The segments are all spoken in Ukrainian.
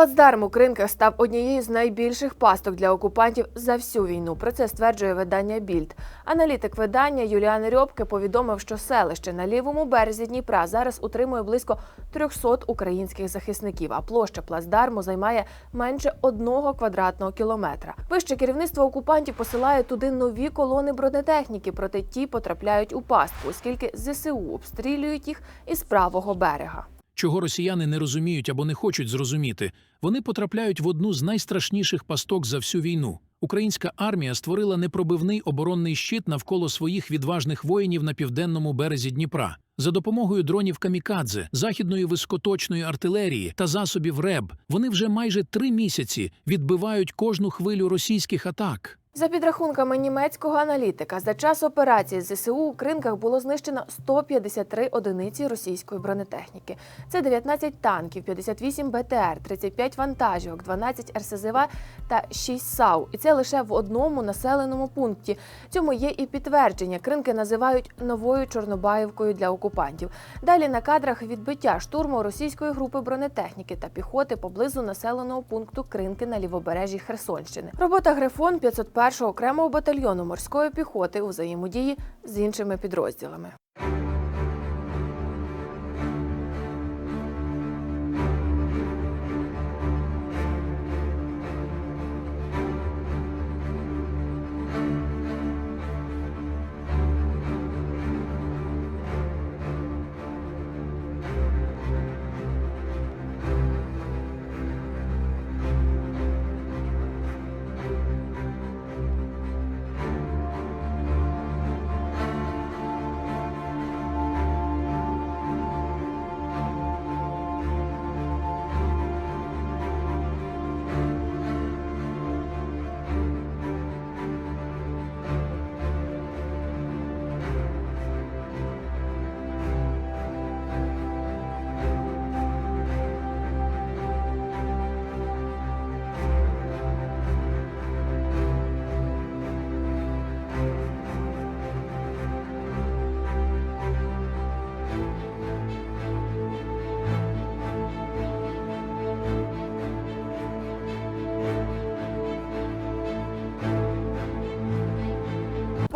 Плацдарм у Кринках став однією з найбільших пасток для окупантів за всю війну. Про це стверджує видання Більд. Аналітик видання Юліан Рьобке повідомив, що селище на лівому березі Дніпра зараз утримує близько 300 українських захисників, а площа плацдарму займає менше одного квадратного кілометра. Вище керівництво окупантів посилає туди нові колони бронетехніки, проте ті потрапляють у пастку, оскільки ЗСУ обстрілюють їх із правого берега. Чого росіяни не розуміють або не хочуть зрозуміти, вони потрапляють в одну з найстрашніших пасток за всю війну. Українська армія створила непробивний оборонний щит навколо своїх відважних воїнів на південному березі Дніпра. За допомогою дронів камікадзе, західної високоточної артилерії та засобів РЕБ вони вже майже три місяці відбивають кожну хвилю російських атак. За підрахунками німецького аналітика, за час операції ЗСУ у Кринках було знищено 153 одиниці російської бронетехніки. Це 19 танків, 58 БТР, 35 вантажівок, 12 РСЗВ та 6 САУ. І це лише в одному населеному пункті. Цьому є і підтвердження. Кринки називають новою Чорнобаївкою для окупантів. Далі на кадрах відбиття штурму російської групи бронетехніки та піхоти поблизу населеного пункту Кринки на лівобережжі Херсонщини. Робота Грифон 501 окремого батальйону морської піхоти у взаємодії з іншими підрозділами.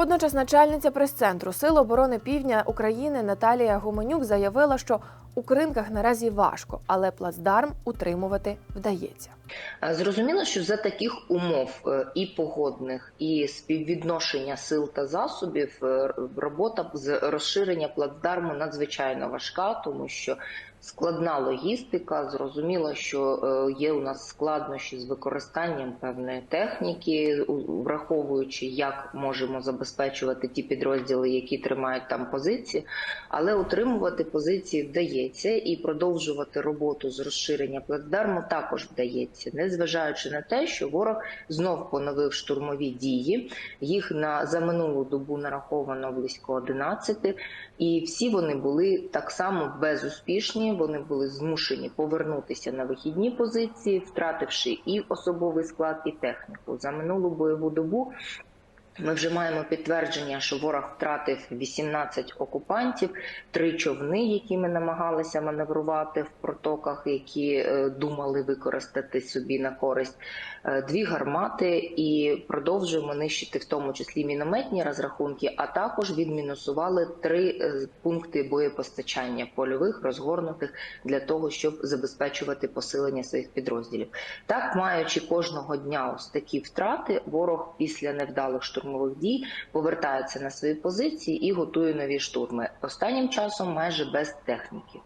Водночас начальниця прес-центру Сил оборони Півдня України Наталія Гуменюк заявила, що у кринках наразі важко, але плацдарм утримувати вдається. Зрозуміло, що за таких умов е, і погодних, і співвідношення сил та засобів е, робота з розширення плацдарму надзвичайно важка, тому що складна логістика. Зрозуміло, що є у нас складнощі з використанням певної техніки, враховуючи, як можемо забезпечувати ті підрозділи, які тримають там позиції, але утримувати позиції вдається і продовжувати роботу з розширення плацдарму також вдається, незважаючи на те, що ворог знов поновив штурмові дії. Їх на за минулу добу нараховано близько 11, і всі вони були так само безуспішні. Вони були змушені повернутися на вихідні позиції, втративши і особовий склад, і техніку. За минулу бойову добу ми вже маємо підтвердження, що ворог втратив 18 окупантів, три човни, які ми намагалися маневрувати в протоках, які е, думали використати собі на користь, е, дві гармати, і продовжуємо нищити в тому числі мінометні розрахунки. А також відмінусували три е, пункти боєпостачання польових розгорнутих для того, щоб забезпечувати посилення своїх підрозділів. Так, маючи кожного дня ось такі втрати, ворог після невдалих штурмових дій повертається на свої позиції і готує нові штурми. Останнім часом майже без техніки.